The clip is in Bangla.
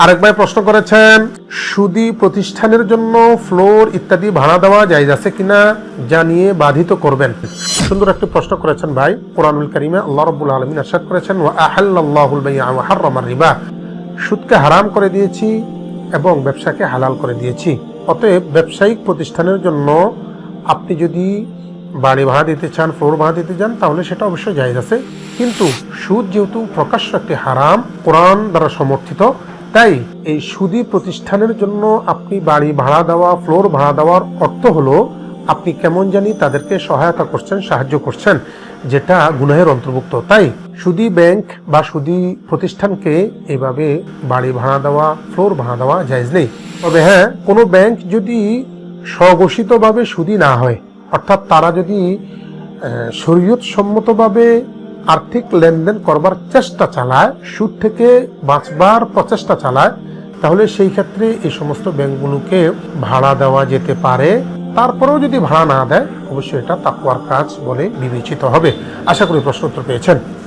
আরেক ভাই প্রশ্ন করেছেন, সুদি প্রতিষ্ঠানের জন্য ফ্লোর ইত্যাদি ভাড়া দেওয়া যায় আছে কিনা জানিয়ে বাধিত করবেন? সুন্দর একটি প্রশ্ন করেছেন ভাই, কোরআনুল করিমে আল্লাহ রব্বুল আলমিন আশাদ করেছেন হাররামার রিবা সুদকে হারাম করে দিয়েছি এবং ব্যবসাকে হালাল করে দিয়েছি। অতএব ব্যবসায়িক প্রতিষ্ঠানের জন্য আপনি যদি বাড়ি ভাড়া দিতে চান, ফ্লোর ভাড়া দিতে চান, তাহলে সেটা অবশ্যই জায়েজ আছে। কিন্তু সুদ যেহেতু প্রকাশ্য একটি হারাম, কোরআন দ্বারা সমর্থিত তাই এই সুদি প্রতিষ্ঠানের জন্য আপনি বাড়ি ভাড়া দেওয়া, ফ্লোর ভাড়া দেওয়ার অর্থ হলো, আপনি কেমন জানি তাদেরকে সহায়তা করছেন, সাহায্য করছেন, যেটা গুনাহের অন্তর্ভুক্ত। তাই সুদি ব্যাংক বা সুদি প্রতিষ্ঠানকে এভাবে বাড়ি ভাড়া দেওয়া, ফ্লোর ভাড়া দেওয়া জায়জ নেই। তবে হ্যাঁ কোনো ব্যাংক যদি স্বঘোষিতভাবে সুদি না হয়, অর্থাৎ তারা যদি শরীয়ত সম্মতভাবে আর্থিক লেনদেন করবার চেষ্টা চালায়, সুদ থেকে বাঁচবার প্রচেষ্টা চালায়, তাহলে সেই ক্ষেত্রে এই সমস্ত ব্যাংকগুলোকে ভাড়া দেওয়া যেতে পারে। তারপরেও যদি ভাড়া না দেয়, অবশ্যই এটা তাকুয়ার কাজ বলে বিবেচিত হবে। আশা করি প্রশ্ন উত্তর পেয়েছেন।